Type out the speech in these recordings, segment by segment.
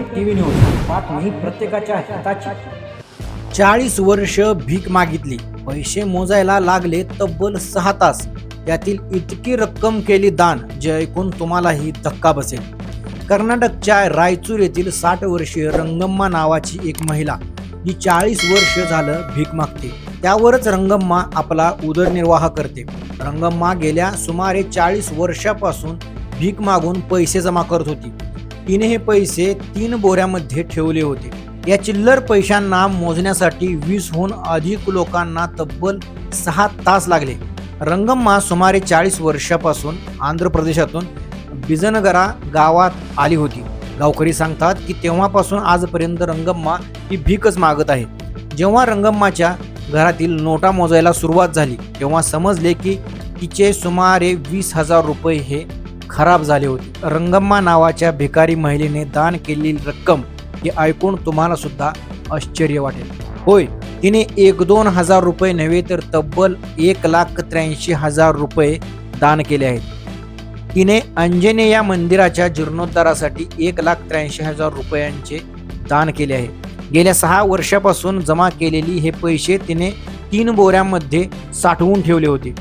TV news बातमी प्रत्येकाच्या हिताची. चाळीस वर्ष भीक मागितली. पैसे मोजायला लागले तब्बल सहा तास. यातील इतकी रक्कम केली दान जे ऐकून तुम्हालाही धक्का बसेल. कर्नाटकच्या रायचूर येथील साठ वर्षीय रंगम्मा नावाची एक महिला जी चाळीस वर्ष झालं भीक मागते. त्यावरच रंगम्मा आपला उदरनिर्वाह करते. रंगम्मा गेल्या सुमारे चाळीस वर्षापासून भीक मागून पैसे जमा करत होती. तिने हे पैसे तीन बोऱ्यामध्ये ठेवले होते. या चिल्लर पैशांना मोजण्यासाठी वीसहून अधिक लोकांना तब्बल सहा तास लागले. रंगम्मा सुमारे चाळीस वर्षापासून आंध्र प्रदेशातून बिजनगरा गावात आली होती. गावकरी सांगतात की तेव्हापासून आजपर्यंत रंगम्मा ही भीकच मागत आहे. जेव्हा रंगम्माच्या घरातील नोटा मोजायला सुरुवात झाली तेव्हा समजले की तिचे सुमारे वीस हजार रुपये हे खराब झाले होते. रंगम्मा नावाच्या भिकारी महिलेने दान केलेली रक्कम हे ऐकून तुम्हाला सुद्धा आश्चर्य वाटेल. होय तिने एक दोन हजार रुपये नव्हे तर तब्बल एक लाख त्र्याऐंशी हजार रुपये दान केले आहेत. तिने अंजने या मंदिराच्या जीर्णोद्धारासाठी एक लाख त्र्याऐंशी हजार रुपयांचे दान केले आहे. गेल्या सहा वर्षापासून जमा केलेली हे पैसे तिने तीन बोऱ्यांमध्ये साठवून ठेवले होते.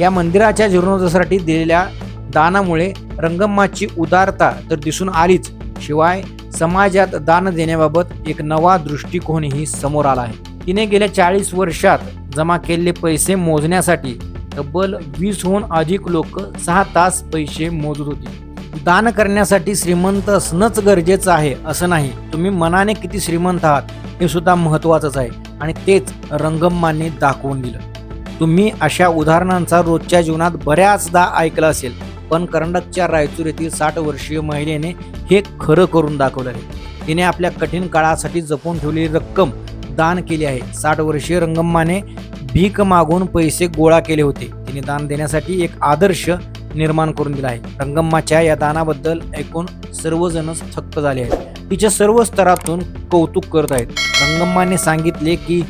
या मंदिराच्या जीर्णोद्धारासाठी दिलेल्या दानामुळे रंगम्माची उदारता तर दिसून आलीच. शिवाय समाजात दान देण्याबाबत एक नवा दृष्टिकोनही समोर आला आहे. तिने गेल्या चाळीस वर्षात जमा केलेले पैसे मोजण्यासाठी तब्बल वीसहून अधिक लोक सहा तास पैसे मोजत होती. दान करण्यासाठी श्रीमंत असणंच गरजेचं आहे असं नाही. तुम्ही मनाने किती श्रीमंत आहात हे सुद्धा महत्त्वाचंच आहे. आणि तेच रंगम्माने दाखवून दिलं. तुम्ही अशा उदाहरणांचा रोजच्या जीवनात बऱ्याचदा ऐकलं असेल. पण कर्नाटकच्या रायचूर येथील साठ वर्षीय महिलेने हे खरं करून दाखवलं आहे. तिने आपल्या कठीण काळासाठी जपून ठेवलेली रक्कम दान केली आहे. साठ वर्षीय रंगम्माने भीक मागून पैसे गोळा केले होते. तिने दान देण्यासाठी एक आदर्श निर्माण करून दिला आहे. रंगम्माच्या या दानाबद्दल ऐकून सर्वजणच थक्क झाले आहेत. तिच्या सर्व स्तरातून कौतुक करत आहेत. रंगम्माने सांगितले की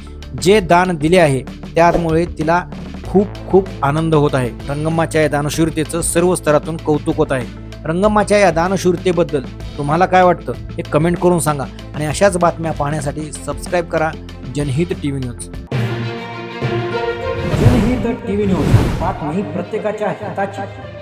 जे दान दिले आहे त्यामुळे तिला खूप खूप आनंद होत आहे. रंगम्माच्या या दानशूरतेचं सर्व स्तरातून कौतुक होत आहे. रंगम्माच्या या दानशूरतेबद्दल तुम्हाला काय वाटतं? हे कमेंट करून सांगा. आणि अशाच बातम्या पाहण्यासाठी सबस्क्राईब करा. Janhit T V news. Janhit TV news. बातमी प्रत्येकाच्या हिताची.